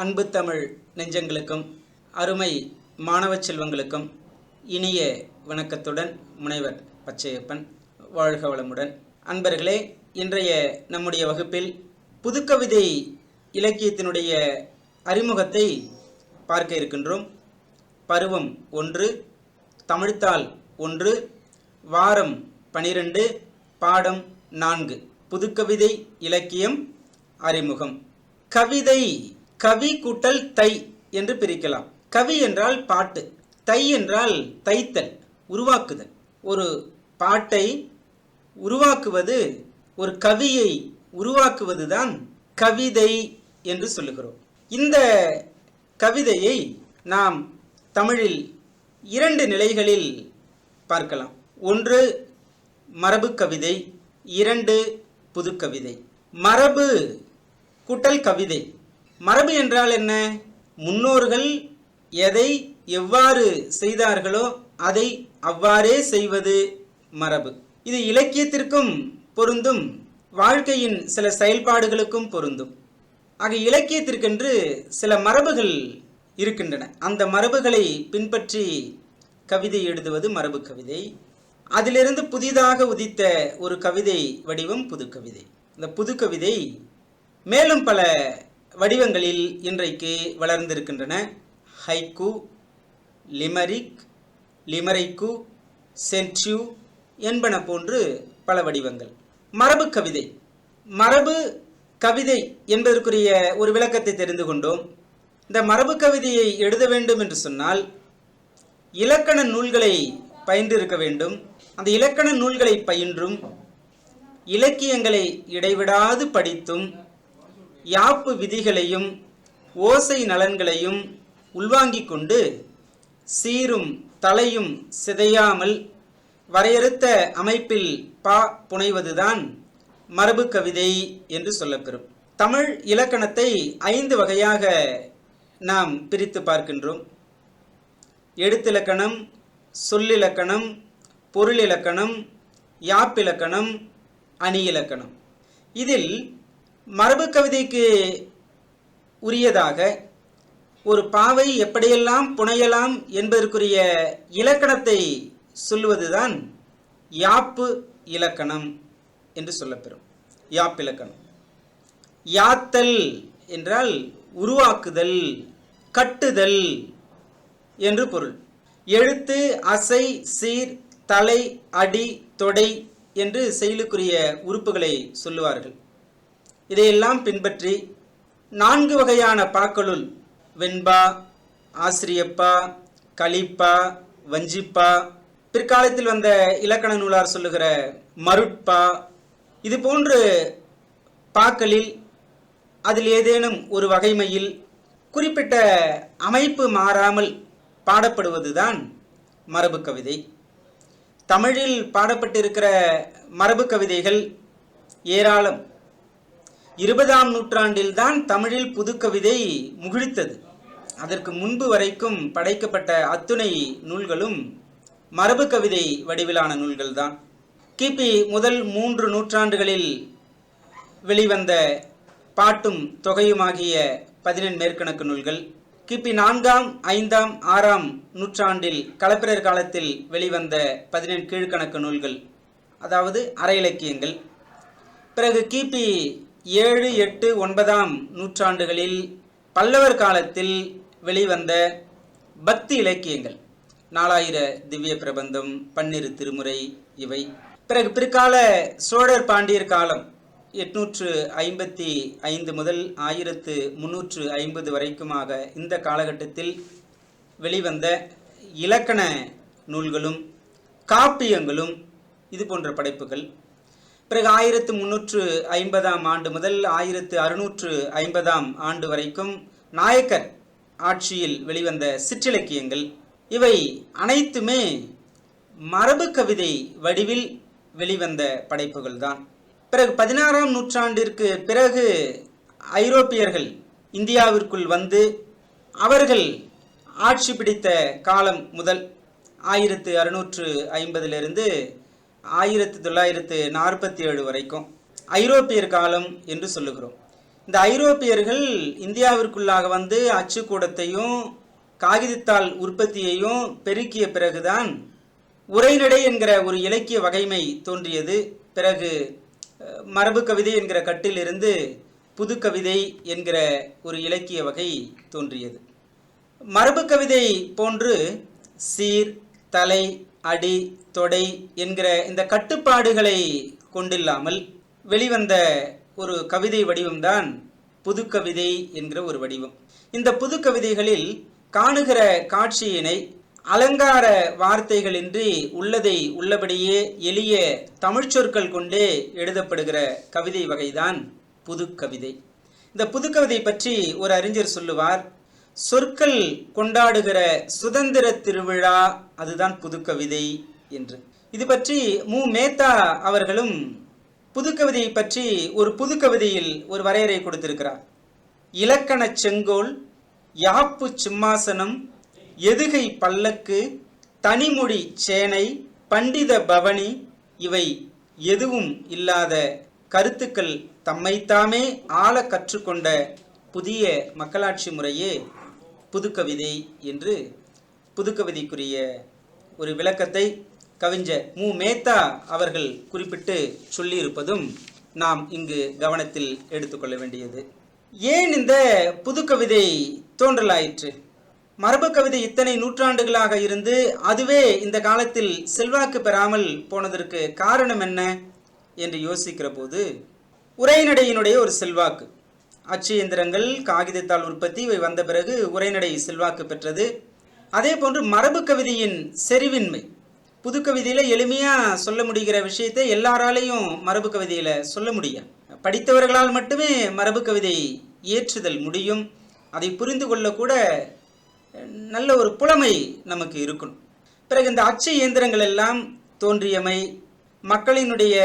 அன்பு தமிழ் நெஞ்சங்களுக்கும் அருமை மாணவ செல்வங்களுக்கும் இனிய வணக்கத்துடன் முனைவர் பச்சையப்பன் வாழ்க வளமுடன். அன்பர்களே இன்றைய நம்முடைய வகுப்பில் புதுக்கவிதை இலக்கியத்தினுடைய அறிமுகத்தை பார்க்க இருக்கின்றோம். பருவம் ஒன்று தமிழ்த்தாள் ஒன்று வாரம் பனிரெண்டு பாடம் நான்கு. புதுக்கவிதை இலக்கியம் அறிமுகம். கவிதை கவி கூட்டல் தை என்று பிரிக்கலாம். கவி என்றால் பாட்டு. தை என்றால் தைத்தல் உருவாக்குதல். ஒரு பாட்டை உருவாக்குவது ஒரு கவியை உருவாக்குவதுதான் கவிதை என்று சொல்லுகிறோம். இந்த கவிதையை நாம் தமிழில் இரண்டு நிலைகளில் பார்க்கலாம். ஒன்று மரபு கவிதை இரண்டு புதுக்கவிதை. மரபு கூட்டல் கவிதை. மரபு என்றால் என்ன? முன்னோர்கள் எதை எவ்வாறு செய்தார்களோ அதை அவ்வாறே செய்வது மரபு. இது இலக்கியத்திற்கும் பொருந்தும் வாழ்க்கையின் சில செயல்பாடுகளுக்கும் பொருந்தும். ஆக இலக்கியத்திற்கென்று சில மரபுகள் இருக்கின்றன. அந்த மரபுகளை பின்பற்றி கவிதை எழுதுவது மரபு கவிதை. அதிலிருந்து புதிதாக உதித்த ஒரு கவிதை வடிவம் புதுக்கவிதை இந்த புதுக்கவிதை மேலும் பல வடிவங்களில் இன்றைக்கு வளர்ந்திருக்கின்றன. ஹைக்கு லிமரிக் லிமரைக்கு சென்ட்யூ என்பன போன்று பல வடிவங்கள். மரபு கவிதை. மரபு கவிதை என்பதற்குரிய ஒரு விளக்கத்தை தெரிந்து கொண்டோம். இந்த மரபு கவிதையை எழுத வேண்டும் என்று சொன்னால் இலக்கண நூல்களை பயின்றிருக்க வேண்டும். அந்த இலக்கண நூல்களை பயின்றும் இலக்கியங்களை இடைவிடாது படித்தும் யாப்பு விதிகளையும் ஓசை நலன்களையும் உள்வாங்கிக் கொண்டு சீரும் தலையும் சிதையாமல் வரையறுத்த அமைப்பில் பா புனைவதுதான் மரபு கவிதை என்று சொல்லப்பெறும். தமிழ் இலக்கணத்தை ஐந்து வகையாக நாம் பிரித்து பார்க்கின்றோம். எழுத்திலக்கணம் சொல்லிலக்கணம் பொருளிலக்கணம் யாப்பிலக்கணம் அணி இலக்கணம் இதில் மரபு கவிதைக்கு உரியதாக ஒரு பாவை எப்படியெல்லாம் புனையலாம் என்பதற்குரிய இலக்கணத்தை சொல்லுவதுதான் யாப்பு இலக்கணம் என்று சொல்லப்பெறும். யாப்பிலக்கணம் யாத்தல் என்றால் உருவாக்குதல் கட்டுதல் என்று பொருள். எழுத்து அசை சீர் தலை அடி தொடை என்று செயலுக்குரிய உறுப்புகளை சொல்லுவார்கள். இதையெல்லாம் பின்பற்றி நான்கு வகையான பாக்களுள் வெண்பா ஆசிரியப்பா கலிப்பா வஞ்சிப்பா பிற்காலத்தில் வந்த இலக்கண நூலார் சொல்லுகிற மருட்பா இது போன்று பாக்களில் அதில் ஏதேனும் ஒரு வகைமையில் குறிப்பிட்ட அமைப்பு மாறாமல் பாடப்படுவதுதான் மரபு கவிதை. தமிழில் பாடப்பட்டிருக்கிற மரபு கவிதைகள் ஏராளம். இருபதாம் நூற்றாண்டில்தான் தமிழில் புதுக்கவிதை முகிழ்த்தது. அதற்கு முன்பு வரைக்கும் படைக்கப்பட்ட அத்துணை நூல்களும் மரபு கவிதை வடிவிலான நூல்கள்தான். கிபி முதல் மூன்று நூற்றாண்டுகளில் வெளிவந்த பாட்டும் தொகையுமாகிய பதினெண் மேற்கணக்கு நூல்கள். கிபி நான்காம் ஐந்தாம் ஆறாம் நூற்றாண்டில் களப்பிரர் காலத்தில் வெளிவந்த பதினெண் கீழ்கணக்கு நூல்கள். அதாவது அரை இலக்கியங்கள். பிறகு கிபி ஏழு எட்டு ஒன்பதாம் நூற்றாண்டுகளில் பல்லவர் காலத்தில் வெளிவந்த பக்தி இலக்கியங்கள். நாலாயிர திவ்ய பிரபந்தம் பன்னிரு திருமுறை இவை. பிறகு பிற்கால சோழர் பாண்டியர் காலம் எட்நூற்று ஐம்பத்தி ஐந்து முதல் ஆயிரத்து முன்னூற்று ஐம்பது வரைக்குமாக இந்த காலகட்டத்தில் வெளிவந்த இலக்கண நூல்களும் காப்பியங்களும் இது போன்ற படைப்புகள். பிறகு ஆயிரத்து முன்னூற்று ஐம்பதாம் ஆண்டு முதல் ஆயிரத்து அறுநூற்று ஐம்பதாம் ஆண்டு வரைக்கும் நாயக்கர் ஆட்சியில் வெளிவந்த சிற்றிலக்கியங்கள். இவை அனைத்துமே மரபு கவிதை வடிவில் வெளிவந்த படைப்புகள்தான். பிறகு பதினாறாம் நூற்றாண்டிற்கு பிறகு ஐரோப்பியர்கள் இந்தியாவிற்குள் வந்து அவர்கள் ஆட்சி பிடித்த காலம் முதல் ஆயிரத்து அறுநூற்று ஐம்பதிலிருந்து ஆயிரத்து தொள்ளாயிரத்து நாற்பத்தி ஏழு வரைக்கும் ஐரோப்பியர் காலம் என்று சொல்லுகிறோம். இந்த ஐரோப்பியர்கள் இந்தியாவிற்குள்ளாக வந்து அச்சுக்கூடத்தையும் காகிதத்தாள் உற்பத்தியையும் பெருக்கிய பிறகுதான் உரைநடை என்கிற ஒரு இலக்கிய வகைமை தோன்றியது. பிறகு மரபு கவிதை என்கிற கட்டிலிருந்து புது கவிதை என்கிற ஒரு இலக்கிய வகை தோன்றியது. மரபு கவிதை போன்று சீர் தலை அடி தொடை என்கிற இந்த கட்டுப்பாடுகளை கொண்டில்லாமல் வெளிவந்த ஒரு கவிதை வடிவம்தான் புதுக்கவிதை என்கிற ஒரு வடிவம். இந்த புது கவிதைகளில் காணுகிற காட்சியினை அலங்கார வார்த்தைகளின்றி உள்ளதை உள்ளபடியே எளிய தமிழ்ச்சொற்கள் கொண்டே எழுதப்படுகிற கவிதை வகைதான் புதுக்கவிதை. இந்த புதுக்கவிதை பற்றி ஒரு அறிஞர் சொல்லுவார் சொற்கள் கொண்டாடுகிற சுதந்திர திருவிழா அதுதான் புதுக்கவிதை என்று. இது பற்றி மு. மேத்தா அவர்களும் புதுக்கவிதையை பற்றி ஒரு புதுக்கவிதையில் ஒரு வரையறை கொடுத்திருக்கிறார். இலக்கண செங்கோல் யாப்பு சிம்மாசனம் எதுகை பல்லக்கு தனிமொழி சேனை பண்டித பவனி இவை எதுவும் இல்லாத கருத்துக்கள் தம்மைத்தாமே ஆள கற்றுக்கொண்ட புதிய மக்களாட்சி முறையே புதுக்கவிதை என்று புதுக்கவிதைக்குரிய ஒரு விளக்கத்தை கவிஞர் மு. மேத்தா அவர்கள் குறிப்பிட்டு சொல்லியிருப்பதும் நாம் இங்கு கவனத்தில் எடுத்துக்கொள்ள வேண்டியது. ஏன் இந்த புது கவிதை தோன்றலாயிற்று? மரபு கவிதை இத்தனை நூற்றாண்டுகளாக இருந்து அதுவே இந்த காலத்தில் செல்வாக்கு பெறாமல் போனதற்கு காரணம் என்ன என்று யோசிக்கிற போது உரைநடையினுடைய ஒரு செல்வாக்கு. அச்சு இயந்திரங்கள் காகிதத்தாள் உற்பத்தி வந்த பிறகு உரைநடை செல்வாக்கு பெற்றது அதே போன்று மரபு கவிதையின் செறிவின்மை. புது கவிதையில் எளிமையாக சொல்ல முடிகிற விஷயத்தை எல்லாராலையும் மரபு கவிதையில் சொல்ல முடியும் படித்தவர்களால் மட்டுமே மரபு கவிதை ஏற்றுதல் முடியும். அதை புரிந்து கொள்ளக்கூட நல்ல ஒரு புலமை நமக்கு இருக்கணும். பிறகு இந்த அச்சு இயந்திரங்கள் எல்லாம் தோன்றியமை மக்களினுடைய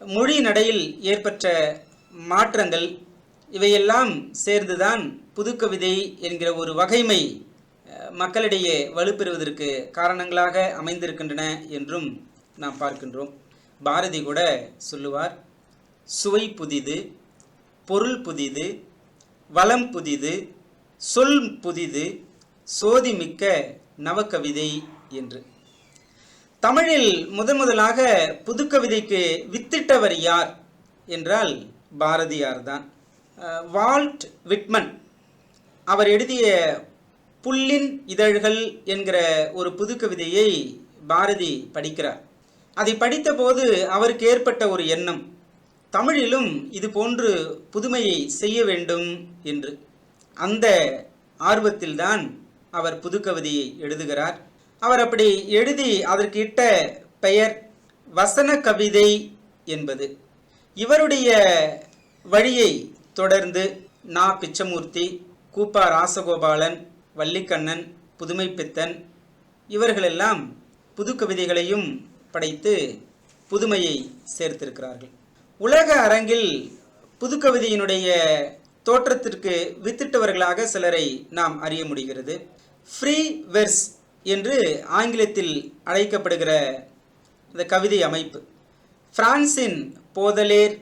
மொழி நடையில் ஏற்பட்ட மாற்றங்கள் இவையெல்லாம் சேர்ந்துதான் புதுக்கவிதை என்கிற ஒரு வகைமை மக்களிடையே வலுப்பெறுவதற்கு காரணங்களாக அமைந்திருக்கின்றன என்றும் நாம் பார்க்கின்றோம். பாரதி கூட சொல்லுவார் சுவை புதிது பொருள் புதிது வளம் புதிது சொல் புதிது சோதிமிக்க நவக்கவிதை என்று. தமிழில் முதன் முதலாக புதுக்கவிதைக்கு வித்திட்டவர் யார் என்றால் பாரதியார் தான். Walt Whitman. அவர் எழுதிய புல்லின் இதழ்கள் என்கிற ஒரு புதுக்கவிதையை பாரதி படிக்கிறார். அதை படித்தபோது அவருக்கு ஏற்பட்ட ஒரு எண்ணம். தமிழிலும் இது போன்று புதுமையை செய்ய வேண்டும் என்று. அந்த ஆர்வத்தில்தான் அவர் புதுக்கவிதையை எழுதுகிறார். அவர் அப்படி எழுதி அதற்கு இட்ட பெயர் வசன கவிதை என்பது. இவருடைய வழியை தொடர்ந்து நா. பிச்சமூர்த்தி கூப்பா ராசகோபாலன் வள்ளிக்கண்ணன் புதுமைப்பித்தன் இவர்களெல்லாம் புது கவிதைகளையும் படைத்து புதுமையை சேர்த்திருக்கிறார்கள். உலக அரங்கில் புதுக்கவிதையினுடைய தோற்றத்திற்கு வித்திட்டவர்களாக சிலரை நாம் அறிய முடிகிறது. ஃப்ரீ வெர்ஸ் என்று ஆங்கிலத்தில் அழைக்கப்படுகிற இந்த கவிதை அமைப்பு. பிரான்சின் போதலேர்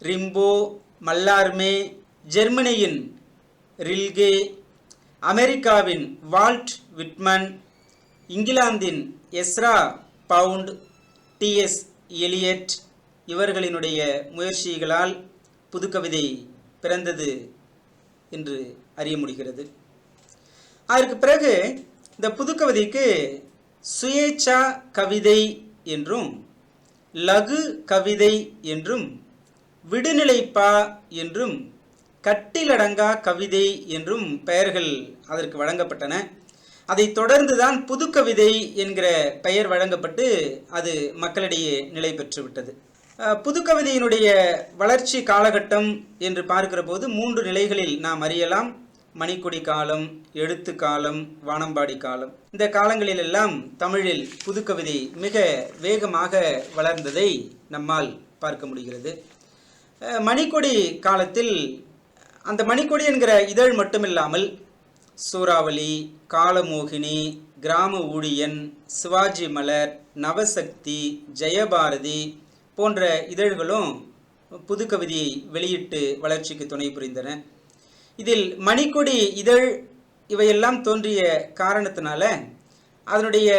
ரிம்போ மல்லார்மே ஜெர்மனியின் ரில்கே அமெரிக்காவின் வால்ட் விட்மன் இங்கிலாந்தின் Ezra Pound T S Eliot இவர்களினுடைய முயற்சிகளால் புதுக்கவிதை பிறந்தது என்று அறிய முடிகிறது. அதற்கு பிறகு இந்த புதுக்கவிதைக்கு சுயேச்சா கவிதை என்றும் லகு கவிதை என்றும் விடுநிலைப்பா என்றும் கட்டிலடங்கா கவிதை என்றும் பெயர்கள் அதற்கு வழங்கப்பட்டன. அதைத் தொடர்ந்துதான் புதுக்கவிதை என்கிற பெயர் வழங்கப்பட்டு அது மக்களிடையே நிலை பெற்றுவிட்டது. புதுக்கவிதையினுடைய வளர்ச்சி காலகட்டம் என்று பார்க்கிற போது மூன்று நிலைகளில் நாம் அறியலாம். மணிக்கொடி காலம் எழுத்து காலம் வானம்பாடி காலம். இந்த காலங்களிலெல்லாம் தமிழில் புதுக்கவிதை மிக வேகமாக வளர்ந்ததை நம்மால் பார்க்க முடிகிறது. மணிக்கொடி காலத்தில் அந்த மணிக்கொடி என்கிற இதழ் மட்டுமில்லாமல் சூறாவளி காலமோகினி கிராம ஊழியன் சிவாஜி மலர் நவசக்தி ஜெயபாரதி போன்ற இதழ்களும் புதுக்கவிதையை வெளியிட்டு வளர்ச்சிக்கு துணை புரிந்தன. இதில் மணிக்கொடி இதழ் இவையெல்லாம் தோன்றிய காரணத்தினால அதனுடைய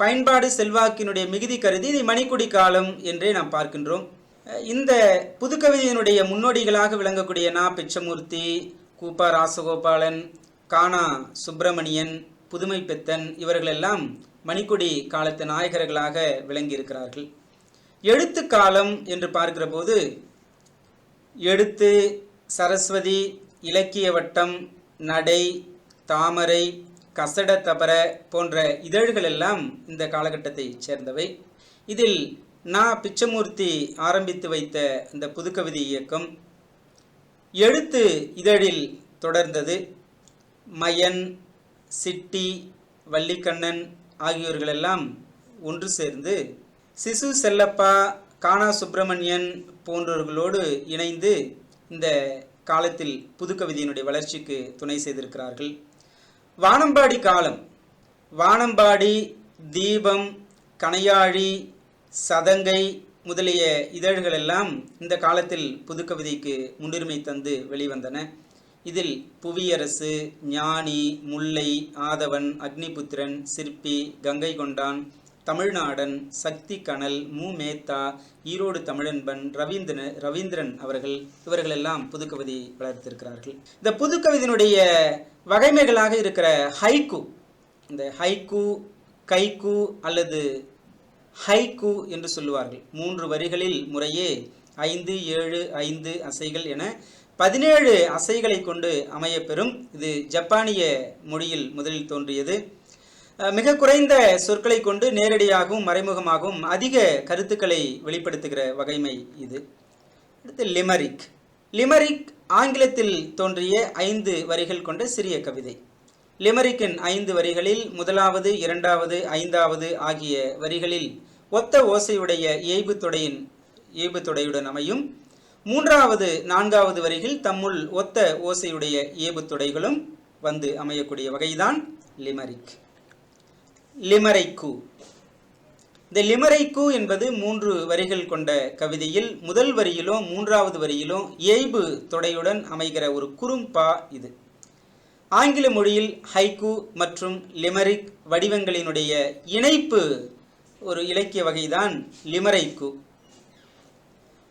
பயன்பாடு செல்வாக்கினுடைய மிகுதி கருதி இதை மணிக்கொடி காலம் என்றே நாம் பார்க்கின்றோம். இந்த புதுக்கவிதையினுடைய முன்னோடிகளாக விளங்கக்கூடிய நா. பிச்சமூர்த்தி கூப்பா ராசகோபாலன் கானா சுப்பிரமணியன் புதுமை பெத்தன் இவர்களெல்லாம் மணிக்கொடி காலத்து நாயகர்களாக விளங்கியிருக்கிறார்கள். எழுத்து காலம் என்று பார்க்கிற போது எழுத்து சரஸ்வதி இலக்கிய வட்டம் நடை தாமரை கசட தபர போன்ற இதழ்கள் எல்லாம் இந்த காலகட்டத்தை சேர்ந்தவை. இதில் நான் பிச்சமூர்த்தி ஆரம்பித்து வைத்த இந்த புதுக்கவிதை இயக்கம் எழுத்து இதழில் தொடர்ந்தது. மயன் சிட்டி வள்ளிக்கண்ணன் ஆகியோர்களெல்லாம் ஒன்று சேர்ந்து சிசு செல்லப்பா கானா சுப்பிரமணியன் போன்றவர்களோடு இணைந்து இந்த காலத்தில் புதுக்கவிதையினுடைய வளர்ச்சிக்கு துணை செய்திருக்கிறார்கள். வானம்பாடி காலம். வானம்பாடி தீபம் கணையாழி சதங்கை முதலிய இதழ்கள் எல்லாம் இந்த காலத்தில் புதுக்கவிதைக்கு முன்னுரிமை தந்து வெளிவந்தன. இதில் புவியரசு ஞானி முல்லை ஆதவன் அக்னிபுத்திரன் சிற்பி கங்கை கொண்டான் தமிழ்நாடன் சக்தி கனல் மு. மேத்தா ஈரோடு தமிழன்பன் ரவீந்திரன் ரவீந்திரன் அவர்கள் இவர்களெல்லாம் புதுக்கவிதை வளர்த்திருக்கிறார்கள். இந்த புதுக்கவிதையினுடைய வகைமைகளாக இருக்கிற ஹைக்கு இந்த ஹைக்கு கைக்கு அல்லது ஹைக்கு என்று சொல்லுவார்கள். மூன்று வரிகளில் முறையே ஐந்து ஏழு ஐந்து அசைகள் என பதினேழு அசைகளை கொண்டு அமையப்பெறும். இது ஜப்பானிய மொழியில் முதலில் தோன்றியது. மிக குறைந்த சொற்களை கொண்டு நேரடியாகவும் மறைமுகமாகவும் அதிக கருத்துக்களை வெளிப்படுத்துகிற வகைமை இது. அடுத்து லிமரிக். லிமரிக் ஆங்கிலத்தில் தோன்றிய ஐந்து வரிகள் கொண்ட சிறிய கவிதை. லிமரிக்கின் ஐந்து வரிகளில் முதலாவது இரண்டாவது ஐந்தாவது ஆகிய வரிகளில் ஒத்த ஓசையுடைய ஏய்பு தொடையின் ஏய்பு தொடையுடன் அமையும். மூன்றாவது நான்காவது வரிகள் தம்முள் ஒத்த ஓசையுடைய ஏபு தொடைகளும் வந்து அமையக்கூடிய வகைதான் லிமரிக். லிமரைக்கு. இந்த லிமரைக்கு என்பது மூன்று வரிகள் கொண்ட கவிதையில் முதல் வரியிலும் மூன்றாவது வரியிலும் ஏய்பு தொடையுடன் அமைகிற ஒரு குறும்பா இது. ஆங்கில மொழியில் ஹைக்கு மற்றும் லிமரிக் வடிவங்களினுடைய இணைப்பு ஒரு இலக்கிய வகைதான் லிமரைக்கு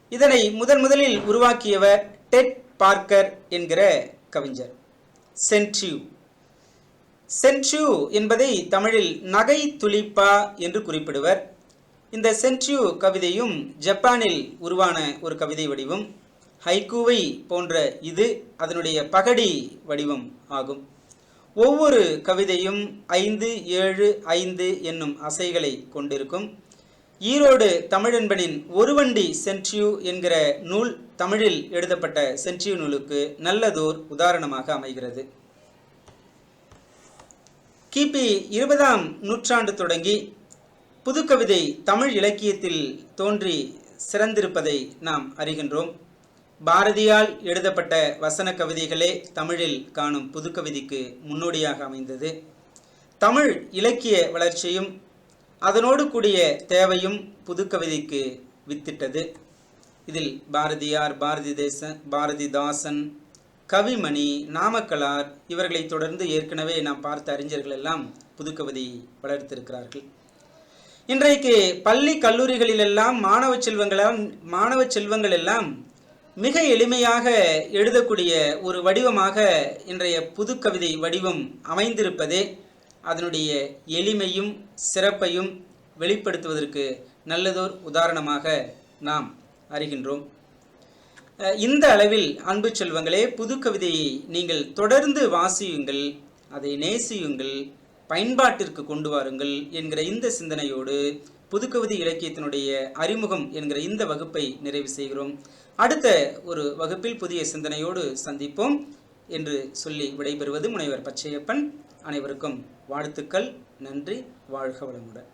இதனை முதன் முதலில் உருவாக்கியவர் டெட் பார்க்கர் என்கிற கவிஞர். சென்ட்யூ சென்ட்யூ என்பதை தமிழில் நகை துளிப்பா என்று குறிப்பிடுவர். இந்த சென்ட்யூ கவிதையும் ஜப்பானில் உருவான ஒரு கவிதை வடிவம். ஹைக்கூவை போன்ற இது அதனுடைய பகடி வடிவம் ஆகும். ஒவ்வொரு கவிதையும் ஐந்து ஏழு ஐந்து என்னும் அசைகளை கொண்டிருக்கும். ஈரோடு தமிழன்பனின் ஒருவண்டி சென்ட்ரியூ என்கிற நூல் தமிழில் எழுதப்பட்ட சென்ட்ரியூ நூலுக்கு நல்லதோர் உதாரணமாக அமைகிறது. கிபி இருபதாம் நூற்றாண்டு தொடங்கி புதுக்கவிதை தமிழ் இலக்கியத்தில் தோன்றி சிறந்திருப்பதை நாம் அறிகின்றோம். பாரதியால் எழுதப்பட்ட வசன கவிதைகளே தமிழில் காணும் புதுக்கவிதைக்கு முன்னோடியாக அமைந்தது. தமிழ் இலக்கிய வளர்ச்சியும் அதனோடு கூடிய தேவையும் புதுக்கவிதைக்கு வித்திட்டது. இதில் பாரதியார் பாரதி தேசன் பாரதிதாசன் கவிமணி நாமக்கலார் இவர்களை தொடர்ந்து ஏற்கனவே நாம் பார்த்த அறிஞர்கள் எல்லாம் புதுக்கவிதை வளர்த்திருக்கிறார்கள். இன்றைக்கு பள்ளி கல்லூரிகளிலெல்லாம் மாணவ செல்வங்களாம் மாணவ செல்வங்கள் எல்லாம் மிக எளிமையாக எழுதக்கூடிய ஒரு வடிவமாக இன்றைய புதுக்கவிதை வடிவம் அமைந்திருப்பதே அதனுடைய எளிமையும் சிறப்பையும் வெளிப்படுத்துவதற்கு நல்லதோர் உதாரணமாக நாம் அறிகின்றோம். இந்த அளவில் அன்பு செல்வங்களே புதுக்கவிதையை நீங்கள் தொடர்ந்து வாசியுங்கள் அதை நேசியுங்கள் பயன்பாட்டிற்கு கொண்டு வாருங்கள் என்கிற இந்த சிந்தனையோடு புதுக்கவிதை இலக்கியத்தினுடைய அறிமுகம் என்கிற இந்த வகுப்பை நிறைவு செய்கிறோம். அடுத்த ஒரு வகுப்பில் புதிய சிந்தனையோடு சந்திப்போம் என்று சொல்லி விடைபெறுவது முனைவர் பச்சையப்பன். அனைவருக்கும் வாழ்த்துக்கள் நன்றி வாழ்க வளமுடன்.